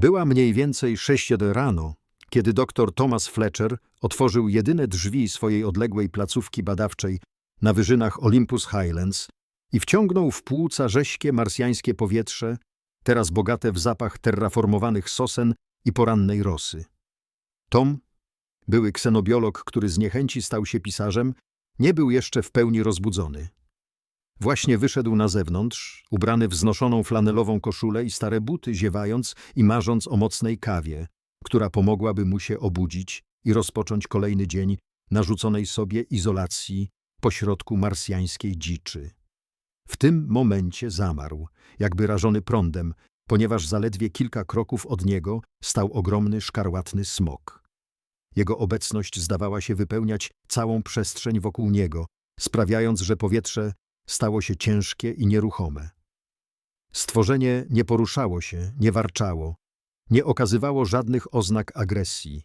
Była mniej więcej sześć rano, kiedy dr Thomas Fletcher otworzył jedyne drzwi swojej odległej placówki badawczej na wyżynach Olympus Highlands i wciągnął w płuca rześkie marsjańskie powietrze, teraz bogate w zapach terraformowanych sosen i porannej rosy. Tom, były ksenobiolog, który z niechęci stał się pisarzem, nie był jeszcze w pełni rozbudzony. Właśnie wyszedł na zewnątrz, ubrany w znoszoną flanelową koszulę i stare buty, ziewając i marząc o mocnej kawie, która pomogłaby mu się obudzić i rozpocząć kolejny dzień narzuconej sobie izolacji pośrodku marsjańskiej dziczy. W tym momencie zamarł, jakby rażony prądem, ponieważ zaledwie kilka kroków od niego stał ogromny szkarłatny smok. Jego obecność zdawała się wypełniać całą przestrzeń wokół niego, sprawiając, że powietrze stało się ciężkie i nieruchome. Stworzenie nie poruszało się, nie warczało, nie okazywało żadnych oznak agresji.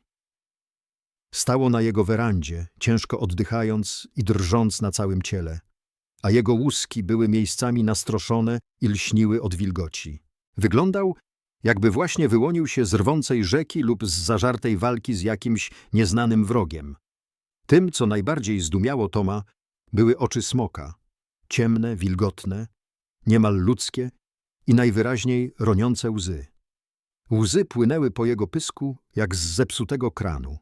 Stało na jego werandzie, ciężko oddychając i drżąc na całym ciele, a jego łuski były miejscami nastroszone i lśniły od wilgoci. Wyglądał, jakby właśnie wyłonił się z rwącej rzeki lub z zażartej walki z jakimś nieznanym wrogiem. Tym, co najbardziej zdumiało Toma, były oczy smoka, ciemne, wilgotne, niemal ludzkie i najwyraźniej roniące łzy. Łzy płynęły po jego pysku jak z zepsutego kranu.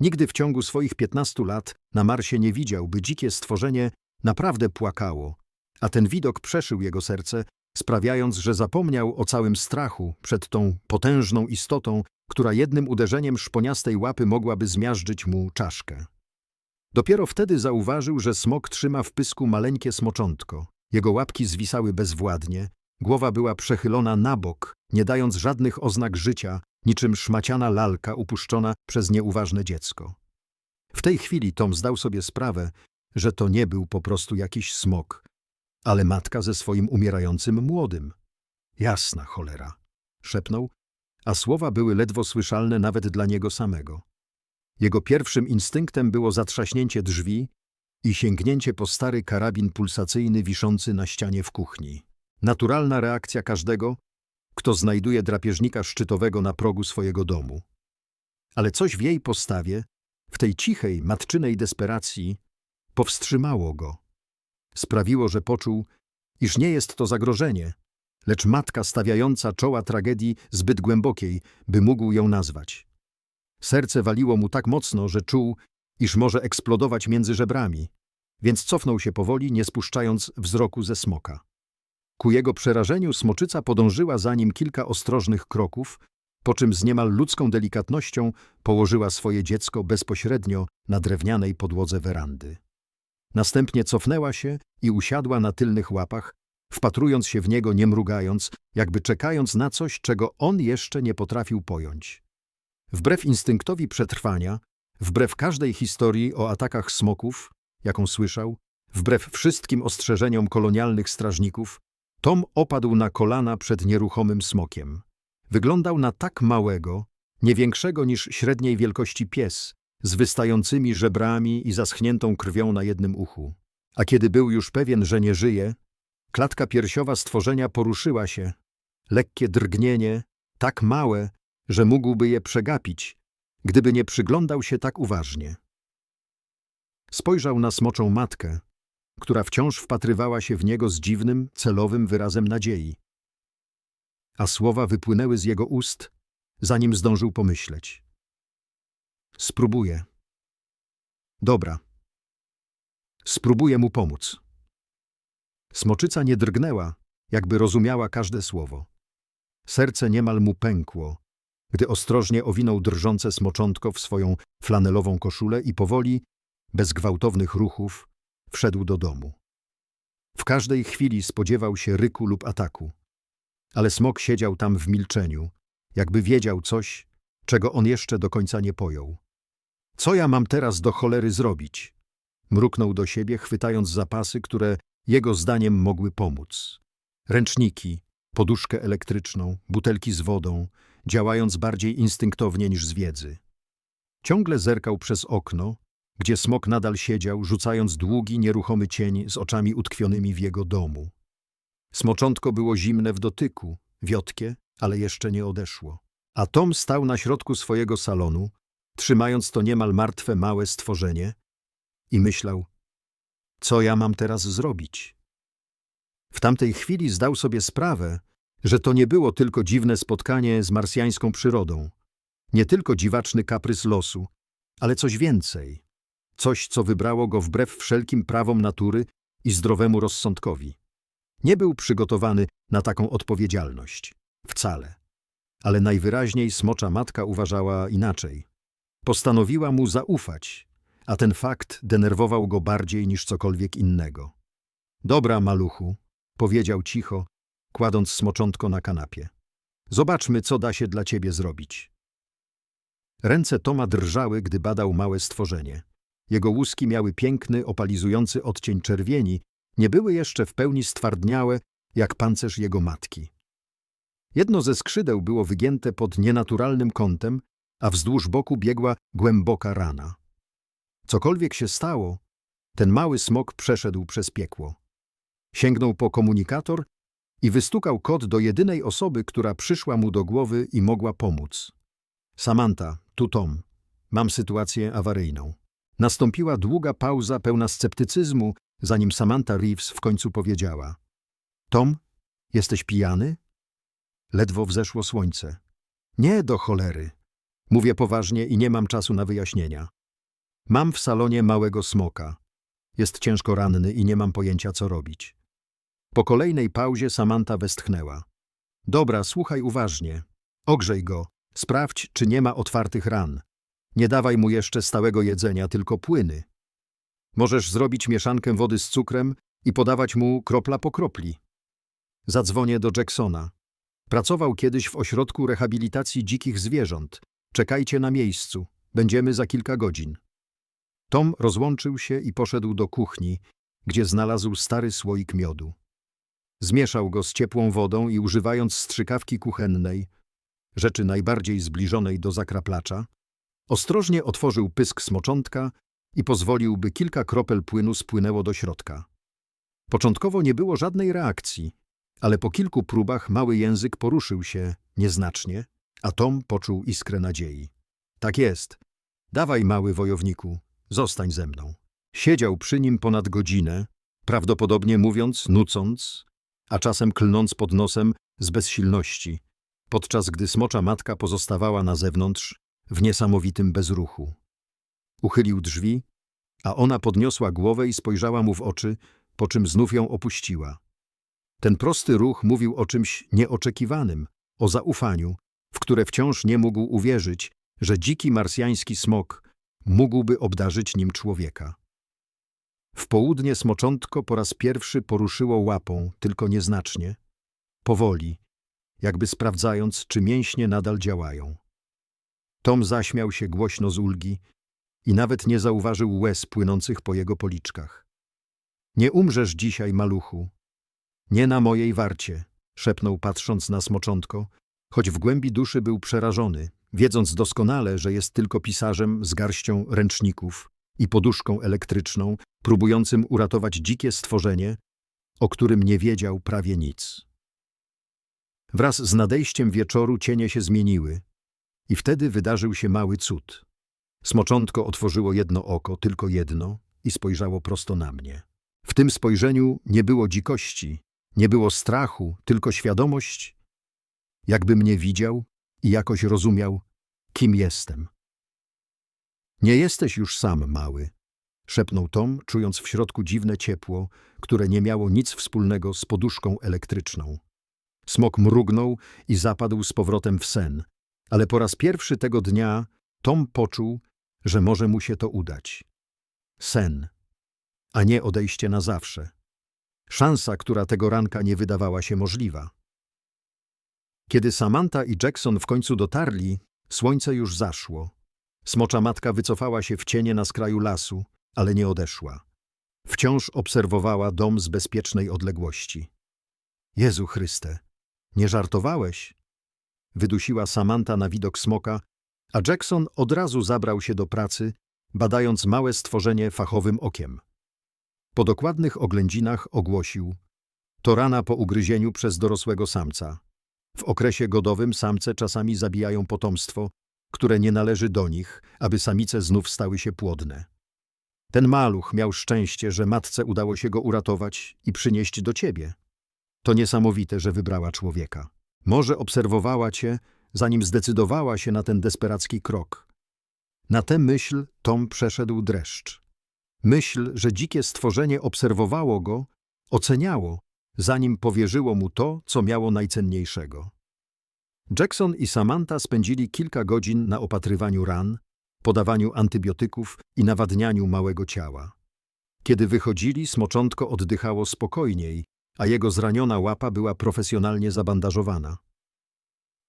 Nigdy w ciągu swoich piętnastu lat na Marsie nie widział, by dzikie stworzenie naprawdę płakało, a ten widok przeszył jego serce, sprawiając, że zapomniał o całym strachu przed tą potężną istotą, która jednym uderzeniem szponiastej łapy mogłaby zmiażdżyć mu czaszkę. Dopiero wtedy zauważył, że smok trzyma w pysku maleńkie smoczątko. Jego łapki zwisały bezwładnie, głowa była przechylona na bok, nie dając żadnych oznak życia, niczym szmaciana lalka upuszczona przez nieuważne dziecko. W tej chwili Tom zdał sobie sprawę, że to nie był po prostu jakiś smok, ale matka ze swoim umierającym młodym. Jasna cholera, szepnął, a słowa były ledwo słyszalne nawet dla niego samego. Jego pierwszym instynktem było zatrzaśnięcie drzwi i sięgnięcie po stary karabin pulsacyjny wiszący na ścianie w kuchni. Naturalna reakcja każdego, kto znajduje drapieżnika szczytowego na progu swojego domu. Ale coś w jej postawie, w tej cichej, matczynej desperacji, powstrzymało go. Sprawiło, że poczuł, iż nie jest to zagrożenie, lecz matka stawiająca czoła tragedii zbyt głębokiej, by mógł ją nazwać. Serce waliło mu tak mocno, że czuł, iż może eksplodować między żebrami, więc cofnął się powoli, nie spuszczając wzroku ze smoka. Ku jego przerażeniu smoczyca podążyła za nim kilka ostrożnych kroków, po czym z niemal ludzką delikatnością położyła swoje dziecko bezpośrednio na drewnianej podłodze werandy. Następnie cofnęła się i usiadła na tylnych łapach, wpatrując się w niego nie mrugając, jakby czekając na coś, czego on jeszcze nie potrafił pojąć. Wbrew instynktowi przetrwania, wbrew każdej historii o atakach smoków, jaką słyszał, wbrew wszystkim ostrzeżeniom kolonialnych strażników, Tom opadł na kolana przed nieruchomym smokiem. Wyglądał na tak małego, nie większego niż średniej wielkości pies, z wystającymi żebrami i zaschniętą krwią na jednym uchu. A kiedy był już pewien, że nie żyje, klatka piersiowa stworzenia poruszyła się. Lekkie drgnienie, tak małe, że mógłby je przegapić, gdyby nie przyglądał się tak uważnie. Spojrzał na smoczą matkę, która wciąż wpatrywała się w niego z dziwnym, celowym wyrazem nadziei. A słowa wypłynęły z jego ust, zanim zdążył pomyśleć. Spróbuję. Dobra. Spróbuję mu pomóc. Smoczyca nie drgnęła, jakby rozumiała każde słowo. Serce niemal mu pękło, gdy ostrożnie owinął drżące smoczątko w swoją flanelową koszulę i powoli, bez gwałtownych ruchów, wszedł do domu. W każdej chwili spodziewał się ryku lub ataku, ale smok siedział tam w milczeniu, jakby wiedział coś, czego on jeszcze do końca nie pojął. Co ja mam teraz do cholery zrobić? Mruknął do siebie, chwytając zapasy, które jego zdaniem mogły pomóc. Ręczniki, poduszkę elektryczną, butelki z wodą, działając bardziej instynktownie niż z wiedzy. Ciągle zerkał przez okno, gdzie smok nadal siedział, rzucając długi, nieruchomy cień z oczami utkwionymi w jego domu. Smoczątko było zimne w dotyku, wiotkie, ale jeszcze nie odeszło. A Tom stał na środku swojego salonu, trzymając to niemal martwe małe stworzenie i myślał, co ja mam teraz zrobić? W tamtej chwili zdał sobie sprawę, że to nie było tylko dziwne spotkanie z marsjańską przyrodą, nie tylko dziwaczny kaprys losu, ale coś więcej. Coś, co wybrało go wbrew wszelkim prawom natury i zdrowemu rozsądkowi. Nie był przygotowany na taką odpowiedzialność. Wcale. Ale najwyraźniej smocza matka uważała inaczej. Postanowiła mu zaufać, a ten fakt denerwował go bardziej niż cokolwiek innego. Dobra, maluchu, powiedział cicho, kładąc smoczątko na kanapie. Zobaczmy, co da się dla ciebie zrobić. Ręce Toma drżały, gdy badał małe stworzenie. Jego łuski miały piękny, opalizujący odcień czerwieni, nie były jeszcze w pełni stwardniałe, jak pancerz jego matki. Jedno ze skrzydeł było wygięte pod nienaturalnym kątem, a wzdłuż boku biegła głęboka rana. Cokolwiek się stało, ten mały smok przeszedł przez piekło. Sięgnął po komunikator i wystukał kod do jedynej osoby, która przyszła mu do głowy i mogła pomóc. Samantha, tu Tom. Mam sytuację awaryjną. Nastąpiła długa pauza pełna sceptycyzmu, zanim Samantha Reeves w końcu powiedziała. Tom, jesteś pijany? Ledwo wzeszło słońce. Nie do cholery. Mówię poważnie i nie mam czasu na wyjaśnienia. Mam w salonie małego smoka. Jest ciężko ranny i nie mam pojęcia, co robić. Po kolejnej pauzie Samantha westchnęła. Dobra, słuchaj uważnie. Ogrzej go. Sprawdź, czy nie ma otwartych ran. Nie dawaj mu jeszcze stałego jedzenia, tylko płyny. Możesz zrobić mieszankę wody z cukrem i podawać mu kropla po kropli. Zadzwonię do Jacksona. Pracował kiedyś w ośrodku rehabilitacji dzikich zwierząt. Czekajcie na miejscu. Będziemy za kilka godzin. Tom rozłączył się i poszedł do kuchni, gdzie znalazł stary słoik miodu. Zmieszał go z ciepłą wodą i używając strzykawki kuchennej, rzeczy najbardziej zbliżonej do zakraplacza, ostrożnie otworzył pysk smoczątka i pozwolił, by kilka kropel płynu spłynęło do środka. Początkowo nie było żadnej reakcji, ale po kilku próbach mały język poruszył się nieznacznie, a Tom poczuł iskrę nadziei. Tak jest. Dawaj, mały wojowniku, zostań ze mną. Siedział przy nim ponad godzinę, prawdopodobnie mówiąc, nucąc, a czasem klnąc pod nosem z bezsilności, podczas gdy smocza matka pozostawała na zewnątrz w niesamowitym bezruchu. Uchylił drzwi, a ona podniosła głowę i spojrzała mu w oczy, po czym znów ją opuściła. Ten prosty ruch mówił o czymś nieoczekiwanym, o zaufaniu, w które wciąż nie mógł uwierzyć, że dziki marsjański smok mógłby obdarzyć nim człowieka. W południe smoczątko po raz pierwszy poruszyło łapą, tylko nieznacznie, powoli, jakby sprawdzając, czy mięśnie nadal działają. Tom zaśmiał się głośno z ulgi i nawet nie zauważył łez płynących po jego policzkach. Nie umrzesz dzisiaj, maluchu. Nie na mojej warcie, szepnął patrząc na smoczątko, choć w głębi duszy był przerażony, wiedząc doskonale, że jest tylko pisarzem z garścią ręczników i poduszką elektryczną, próbującym uratować dzikie stworzenie, o którym nie wiedział prawie nic. Wraz z nadejściem wieczoru cienie się zmieniły i wtedy wydarzył się mały cud. Smoczątko otworzyło jedno oko, tylko jedno, i spojrzało prosto na mnie. W tym spojrzeniu nie było dzikości, nie było strachu, tylko świadomość, jakby mnie widział i jakoś rozumiał, kim jestem. Nie jesteś już sam, mały, szepnął Tom, czując w środku dziwne ciepło, które nie miało nic wspólnego z poduszką elektryczną. Smok mrugnął i zapadł z powrotem w sen, ale po raz pierwszy tego dnia Tom poczuł, że może mu się to udać. Sen, a nie odejście na zawsze. Szansa, która tego ranka nie wydawała się możliwa. Kiedy Samantha i Jackson w końcu dotarli, słońce już zaszło. Smocza matka wycofała się w cienie na skraju lasu, ale nie odeszła. Wciąż obserwowała dom z bezpiecznej odległości. Jezu Chryste, nie żartowałeś? Wydusiła Samantha na widok smoka, a Jackson od razu zabrał się do pracy, badając małe stworzenie fachowym okiem. Po dokładnych oględzinach ogłosił – to rana po ugryzieniu przez dorosłego samca. W okresie godowym samce czasami zabijają potomstwo, które nie należy do nich, aby samice znów stały się płodne. Ten maluch miał szczęście, że matce udało się go uratować i przynieść do ciebie. To niesamowite, że wybrała człowieka. Może obserwowała cię, zanim zdecydowała się na ten desperacki krok. Na tę myśl Tom przeszedł dreszcz. Myśl, że dzikie stworzenie obserwowało go, oceniało, zanim powierzyło mu to, co miało najcenniejszego. Jackson i Samantha spędzili kilka godzin na opatrywaniu ran, podawaniu antybiotyków i nawadnianiu małego ciała. Kiedy wychodzili, smoczątko oddychało spokojniej, a jego zraniona łapa była profesjonalnie zabandażowana.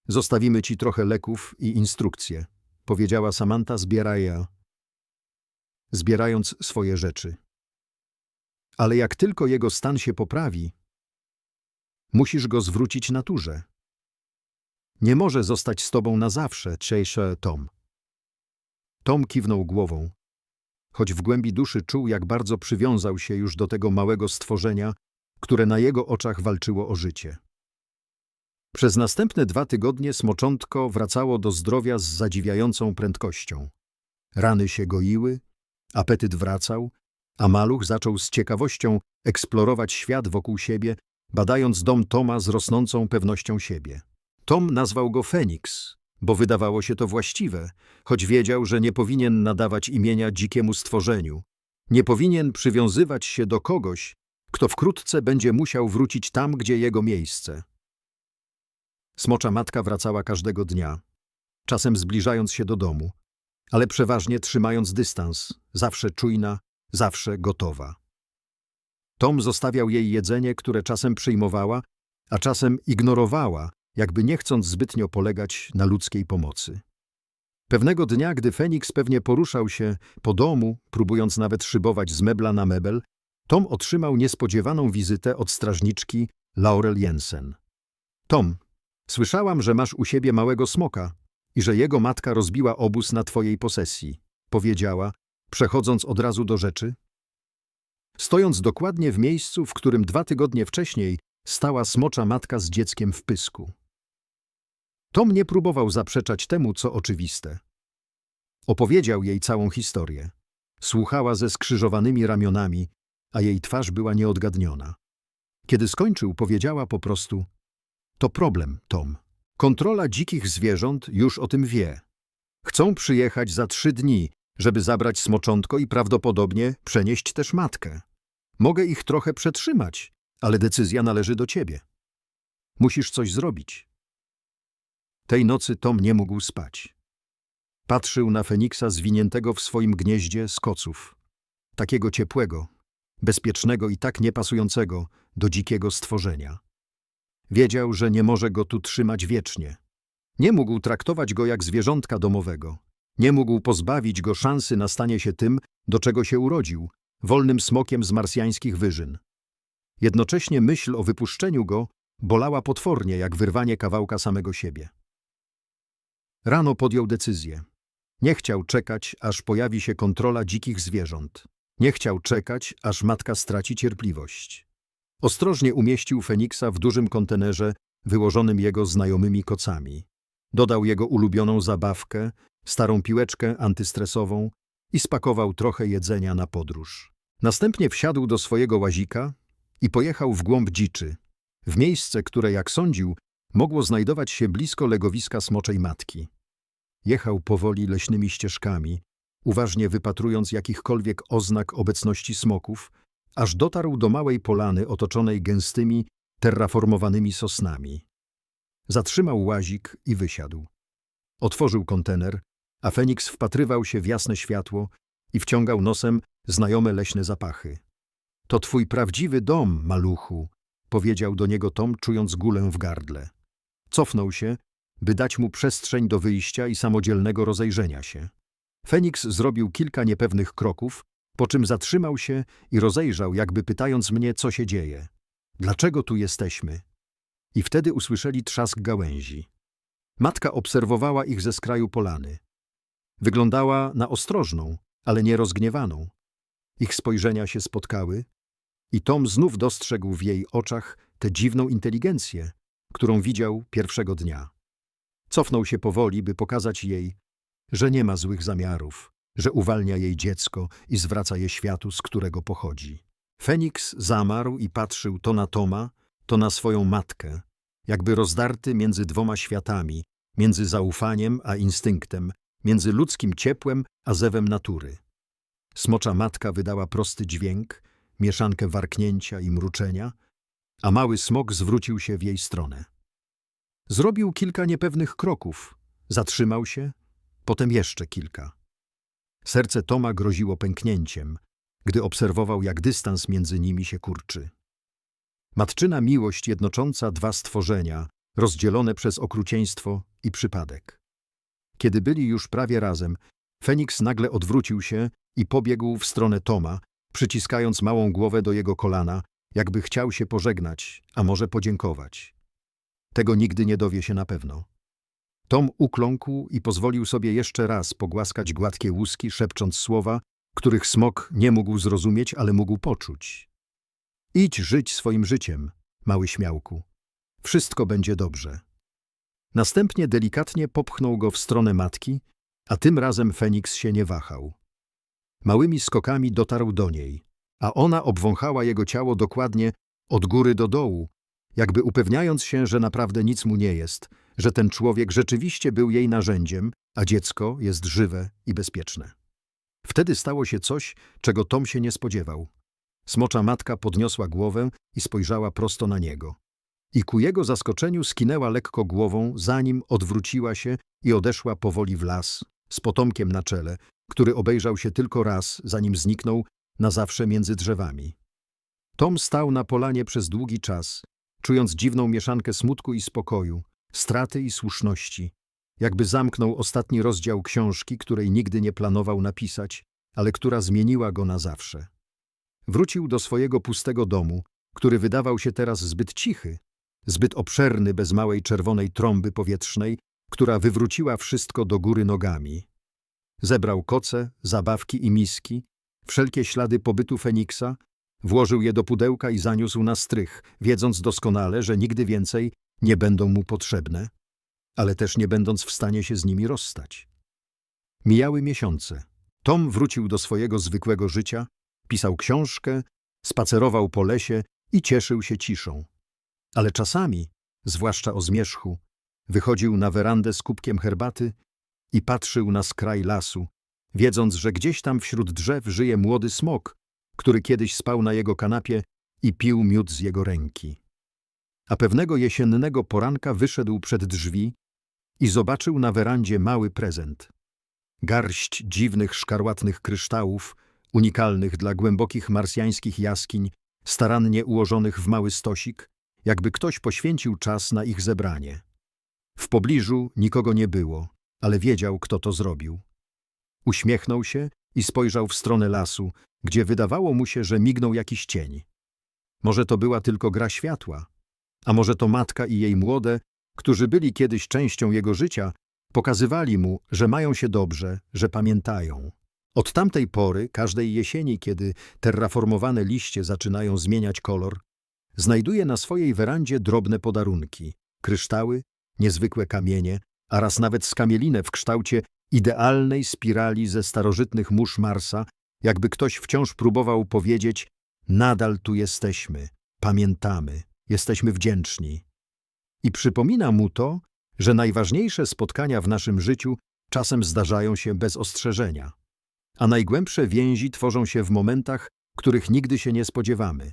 Zostawimy ci trochę leków i instrukcje, powiedziała Samantha zbieraja, zbierając swoje rzeczy. Ale jak tylko jego stan się poprawi, musisz go zwrócić naturze. Nie może zostać z tobą na zawsze, cieszę Tom. Tom kiwnął głową, choć w głębi duszy czuł, jak bardzo przywiązał się już do tego małego stworzenia, które na jego oczach walczyło o życie. Przez następne dwa tygodnie smoczątko wracało do zdrowia z zadziwiającą prędkością. Rany się goiły, apetyt wracał, a maluch zaczął z ciekawością eksplorować świat wokół siebie, badając dom Toma z rosnącą pewnością siebie. Tom nazwał go Feniks, bo wydawało się to właściwe, choć wiedział, że nie powinien nadawać imienia dzikiemu stworzeniu. Nie powinien przywiązywać się do kogoś, kto wkrótce będzie musiał wrócić tam, gdzie jego miejsce. Smocza matka wracała każdego dnia, czasem zbliżając się do domu, ale przeważnie trzymając dystans, zawsze czujna, zawsze gotowa. Tom zostawiał jej jedzenie, które czasem przyjmowała, a czasem ignorowała, jakby nie chcąc zbytnio polegać na ludzkiej pomocy. Pewnego dnia, gdy Feniks pewnie poruszał się po domu, próbując nawet szybować z mebla na mebel, Tom otrzymał niespodziewaną wizytę od strażniczki Laurel Jensen. Tom, słyszałam, że masz u siebie małego smoka i że jego matka rozbiła obóz na twojej posesji, powiedziała, przechodząc od razu do rzeczy. Stojąc dokładnie w miejscu, w którym dwa tygodnie wcześniej stała smocza matka z dzieckiem w pysku. Tom nie próbował zaprzeczać temu, co oczywiste. Opowiedział jej całą historię. Słuchała ze skrzyżowanymi ramionami, a jej twarz była nieodgadniona. Kiedy skończył, powiedziała po prostu: To problem, Tom. Kontrola dzikich zwierząt już o tym wie. Chcą przyjechać za trzy dni, żeby zabrać smoczątko i prawdopodobnie przenieść też matkę. Mogę ich trochę przetrzymać, ale decyzja należy do ciebie. Musisz coś zrobić. Tej nocy Tom nie mógł spać. Patrzył na Feniksa zwiniętego w swoim gnieździe z koców. Takiego ciepłego, bezpiecznego i tak niepasującego do dzikiego stworzenia. Wiedział, że nie może go tu trzymać wiecznie. Nie mógł traktować go jak zwierzątka domowego. Nie mógł pozbawić go szansy na stanie się tym, do czego się urodził, wolnym smokiem z marsjańskich wyżyn. Jednocześnie myśl o wypuszczeniu go bolała potwornie, jak wyrwanie kawałka samego siebie. Rano podjął decyzję. Nie chciał czekać, aż pojawi się kontrola dzikich zwierząt. Nie chciał czekać, aż matka straci cierpliwość. Ostrożnie umieścił Feniksa w dużym kontenerze wyłożonym jego znajomymi kocami. Dodał jego ulubioną zabawkę, starą piłeczkę antystresową i spakował trochę jedzenia na podróż. Następnie wsiadł do swojego łazika i pojechał w głąb dziczy, w miejsce, które, jak sądził, mogło znajdować się blisko legowiska smoczej matki. Jechał powoli leśnymi ścieżkami, uważnie wypatrując jakichkolwiek oznak obecności smoków, aż dotarł do małej polany otoczonej gęstymi, terraformowanymi sosnami. Zatrzymał łazik i wysiadł. Otworzył kontener, a Feniks wpatrywał się w jasne światło i wciągał nosem znajome leśne zapachy. To twój prawdziwy dom, maluchu, powiedział do niego Tom, czując gulę w gardle. Cofnął się, by dać mu przestrzeń do wyjścia i samodzielnego rozejrzenia się. Feniks zrobił kilka niepewnych kroków, po czym zatrzymał się i rozejrzał, jakby pytając mnie, co się dzieje. Dlaczego tu jesteśmy? I wtedy usłyszeli trzask gałęzi. Matka obserwowała ich ze skraju polany. Wyglądała na ostrożną, ale nie rozgniewaną. Ich spojrzenia się spotkały i Tom znów dostrzegł w jej oczach tę dziwną inteligencję, którą widział pierwszego dnia. Cofnął się powoli, by pokazać jej, że nie ma złych zamiarów, że uwalnia jej dziecko i zwraca je światu, z którego pochodzi. Feniks zamarł i patrzył to na Toma, to na swoją matkę, jakby rozdarty między dwoma światami, między zaufaniem a instynktem, między ludzkim ciepłem a zewem natury. Smocza matka wydała prosty dźwięk, mieszankę warknięcia i mruczenia, a mały smok zwrócił się w jej stronę. Zrobił kilka niepewnych kroków, zatrzymał się, potem jeszcze kilka. Serce Toma groziło pęknięciem, gdy obserwował, jak dystans między nimi się kurczy. Matczyna miłość jednocząca dwa stworzenia, rozdzielone przez okrucieństwo i przypadek. Kiedy byli już prawie razem, Feniks nagle odwrócił się i pobiegł w stronę Toma, przyciskając małą głowę do jego kolana, jakby chciał się pożegnać, a może podziękować. Tego nigdy nie dowie się na pewno. Tom ukląkł i pozwolił sobie jeszcze raz pogłaskać gładkie łuski, szepcząc słowa, których smok nie mógł zrozumieć, ale mógł poczuć. Idź żyć swoim życiem, mały śmiałku. Wszystko będzie dobrze. Następnie delikatnie popchnął go w stronę matki, a tym razem Feniks się nie wahał. Małymi skokami dotarł do niej, a ona obwąchała jego ciało dokładnie od góry do dołu, jakby upewniając się, że naprawdę nic mu nie jest, że ten człowiek rzeczywiście był jej narzędziem, a dziecko jest żywe i bezpieczne. Wtedy stało się coś, czego Tom się nie spodziewał. Smocza matka podniosła głowę i spojrzała prosto na niego. I ku jego zaskoczeniu skinęła lekko głową, zanim odwróciła się i odeszła powoli w las, z potomkiem na czele, który obejrzał się tylko raz, zanim zniknął na zawsze między drzewami. Tom stał na polanie przez długi czas, czując dziwną mieszankę smutku i spokoju, straty i słuszności, jakby zamknął ostatni rozdział książki, której nigdy nie planował napisać, ale która zmieniła go na zawsze. Wrócił do swojego pustego domu, który wydawał się teraz zbyt cichy, zbyt obszerny bez małej czerwonej trąby powietrznej, która wywróciła wszystko do góry nogami. Zebrał koce, zabawki i miski, wszelkie ślady pobytu Feniksa, włożył je do pudełka i zaniósł na strych, wiedząc doskonale, że nigdy więcej nie będą mu potrzebne, ale też nie będąc w stanie się z nimi rozstać. Mijały miesiące. Tom wrócił do swojego zwykłego życia, pisał książkę, spacerował po lesie i cieszył się ciszą. Ale czasami, zwłaszcza o zmierzchu, wychodził na werandę z kubkiem herbaty i patrzył na skraj lasu, wiedząc, że gdzieś tam wśród drzew żyje młody smok, który kiedyś spał na jego kanapie i pił miód z jego ręki. A pewnego jesiennego poranka wyszedł przed drzwi i zobaczył na werandzie mały prezent. Garść dziwnych, szkarłatnych kryształów, unikalnych dla głębokich marsjańskich jaskiń, starannie ułożonych w mały stosik, jakby ktoś poświęcił czas na ich zebranie. W pobliżu nikogo nie było, ale wiedział, kto to zrobił. Uśmiechnął się i spojrzał w stronę lasu, gdzie wydawało mu się, że mignął jakiś cień. Może to była tylko gra światła, a może to matka i jej młode, którzy byli kiedyś częścią jego życia, pokazywali mu, że mają się dobrze, że pamiętają. Od tamtej pory, każdej jesieni, kiedy terraformowane liście zaczynają zmieniać kolor, znajduje na swojej werandzie drobne podarunki, kryształy, niezwykłe kamienie, a raz nawet skamielinę w kształcie idealnej spirali ze starożytnych mórz Marsa, jakby ktoś wciąż próbował powiedzieć nadal tu jesteśmy, pamiętamy, jesteśmy wdzięczni. I przypomina mu to, że najważniejsze spotkania w naszym życiu czasem zdarzają się bez ostrzeżenia, a najgłębsze więzi tworzą się w momentach, których nigdy się nie spodziewamy.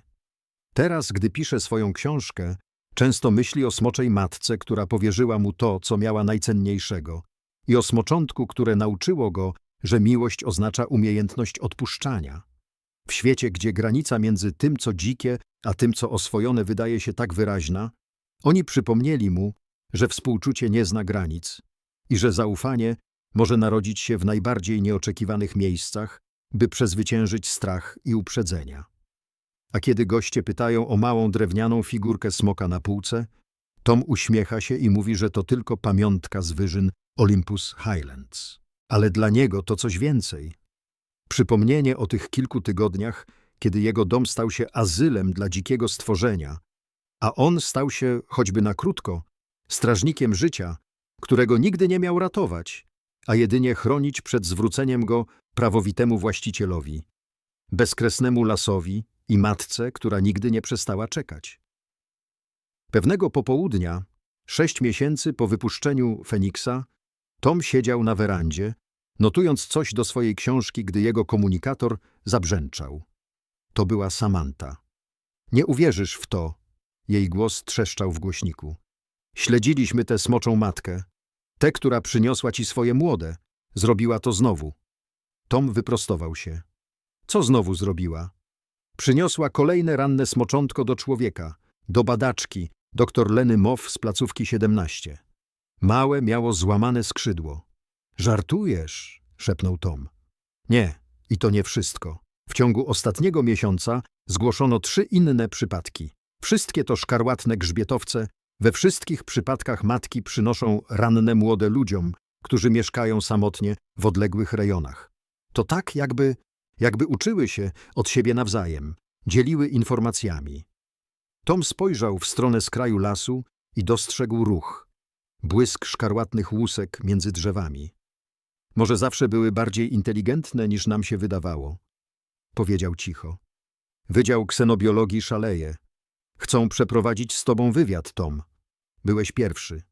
Teraz, gdy pisze swoją książkę, często myśli o smoczej matce, która powierzyła mu to, co miała najcenniejszego, i o smoczątku, które nauczyło go, że miłość oznacza umiejętność odpuszczania. W świecie, gdzie granica między tym, co dzikie, a tym, co oswojone wydaje się tak wyraźna, oni przypomnieli mu, że współczucie nie zna granic i że zaufanie może narodzić się w najbardziej nieoczekiwanych miejscach, by przezwyciężyć strach i uprzedzenia. A kiedy goście pytają o małą drewnianą figurkę smoka na półce, Tom uśmiecha się i mówi, że to tylko pamiątka z wyżyn Olympus Highlands. Ale dla niego to coś więcej. Przypomnienie o tych kilku tygodniach, kiedy jego dom stał się azylem dla dzikiego stworzenia, a on stał się, choćby na krótko, strażnikiem życia, którego nigdy nie miał ratować, a jedynie chronić przed zwróceniem go prawowitemu właścicielowi, bezkresnemu lasowi i matce, która nigdy nie przestała czekać. Pewnego popołudnia, sześć miesięcy po wypuszczeniu Feniksa, Tom siedział na werandzie, notując coś do swojej książki, gdy jego komunikator zabrzęczał. To była Samantha. Nie uwierzysz w to, jej głos trzeszczał w głośniku. Śledziliśmy tę smoczą matkę. Tę, która przyniosła ci swoje młode. Zrobiła to znowu. Tom wyprostował się. Co znowu zrobiła? Przyniosła kolejne ranne smoczątko do człowieka, do badaczki, doktor Leny Mow z placówki 17. Małe miało złamane skrzydło. Żartujesz, szepnął Tom. Nie, i to nie wszystko. W ciągu ostatniego miesiąca zgłoszono trzy inne przypadki. Wszystkie to szkarłatne grzbietowce. We wszystkich przypadkach matki przynoszą ranne młode ludziom, którzy mieszkają samotnie w odległych rejonach. To tak, jakby, jakby uczyły się od siebie nawzajem, dzieliły informacjami. Tom spojrzał w stronę skraju lasu i dostrzegł ruch. Błysk szkarłatnych łusek między drzewami. Może zawsze były bardziej inteligentne niż nam się wydawało, powiedział cicho. Wydział ksenobiologii szaleje. Chcą przeprowadzić z tobą wywiad, Tom. Byłeś pierwszy.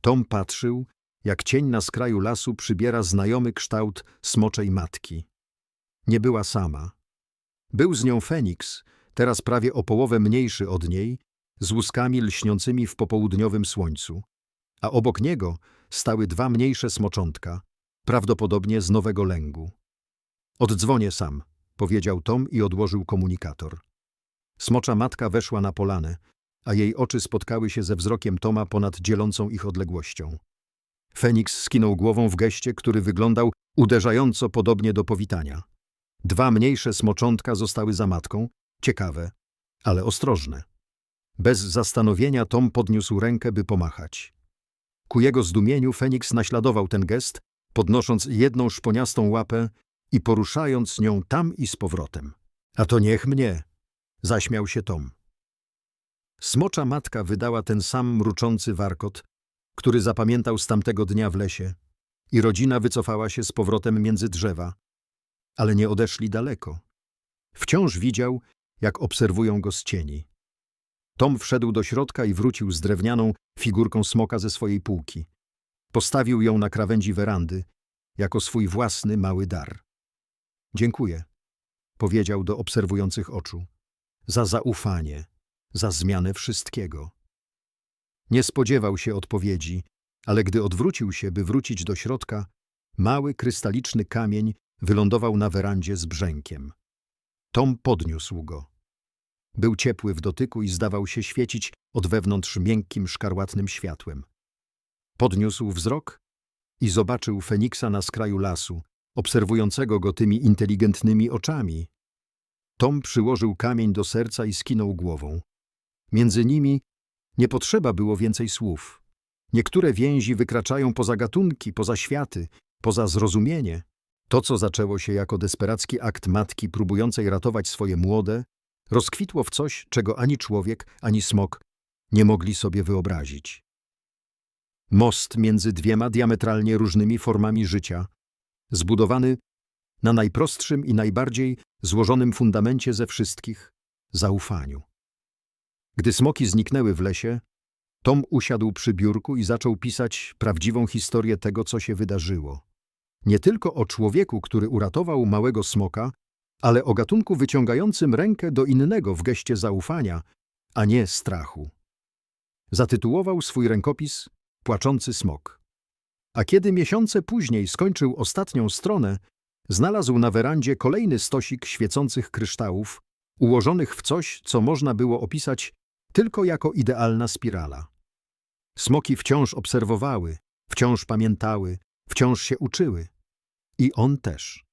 Tom patrzył, jak cień na skraju lasu przybiera znajomy kształt smoczej matki. Nie była sama. Był z nią Feniks, teraz prawie o połowę mniejszy od niej, z łuskami lśniącymi w popołudniowym słońcu, a obok niego stały dwa mniejsze smoczątka, prawdopodobnie z nowego lęgu. Oddzwonię sam, powiedział Tom i odłożył komunikator. Smocza matka weszła na polanę, a jej oczy spotkały się ze wzrokiem Toma ponad dzielącą ich odległością. Feniks skinął głową w geście, który wyglądał uderzająco podobnie do powitania. Dwa mniejsze smoczątka zostały za matką, ciekawe, ale ostrożne. Bez zastanowienia Tom podniósł rękę, by pomachać. Ku jego zdumieniu Feniks naśladował ten gest, podnosząc jedną szponiastą łapę i poruszając nią tam i z powrotem. A to niech mnie, zaśmiał się Tom. Smocza matka wydała ten sam mruczący warkot, który zapamiętał z tamtego dnia w lesie i rodzina wycofała się z powrotem między drzewa, ale nie odeszli daleko. Wciąż widział, jak obserwują go z cieni. Tom wszedł do środka i wrócił z drewnianą figurką smoka ze swojej półki. Postawił ją na krawędzi werandy, jako swój własny mały dar. Dziękuję, powiedział do obserwujących oczu, za zaufanie, za zmianę wszystkiego. Nie spodziewał się odpowiedzi, ale gdy odwrócił się, by wrócić do środka, mały krystaliczny kamień wylądował na werandzie z brzękiem. Tom podniósł go. Był ciepły w dotyku i zdawał się świecić od wewnątrz miękkim, szkarłatnym światłem. Podniósł wzrok i zobaczył Feniksa na skraju lasu, obserwującego go tymi inteligentnymi oczami. Tom przyłożył kamień do serca i skinął głową. Między nimi nie potrzeba było więcej słów. Niektóre więzi wykraczają poza gatunki, poza światy, poza zrozumienie. To, co zaczęło się jako desperacki akt matki próbującej ratować swoje młode, rozkwitło w coś, czego ani człowiek, ani smok nie mogli sobie wyobrazić. Most między dwiema diametralnie różnymi formami życia, zbudowany na najprostszym i najbardziej złożonym fundamencie ze wszystkich zaufaniu. Gdy smoki zniknęły w lesie, Tom usiadł przy biurku i zaczął pisać prawdziwą historię tego, co się wydarzyło. Nie tylko o człowieku, który uratował małego smoka, ale o gatunku wyciągającym rękę do innego w geście zaufania, a nie strachu. Zatytułował swój rękopis Płaczący smok. A kiedy miesiące później skończył ostatnią stronę, znalazł na werandzie kolejny stosik świecących kryształów, ułożonych w coś, co można było opisać tylko jako idealna spirala. Smoki wciąż obserwowały, wciąż pamiętały, wciąż się uczyły. I on też.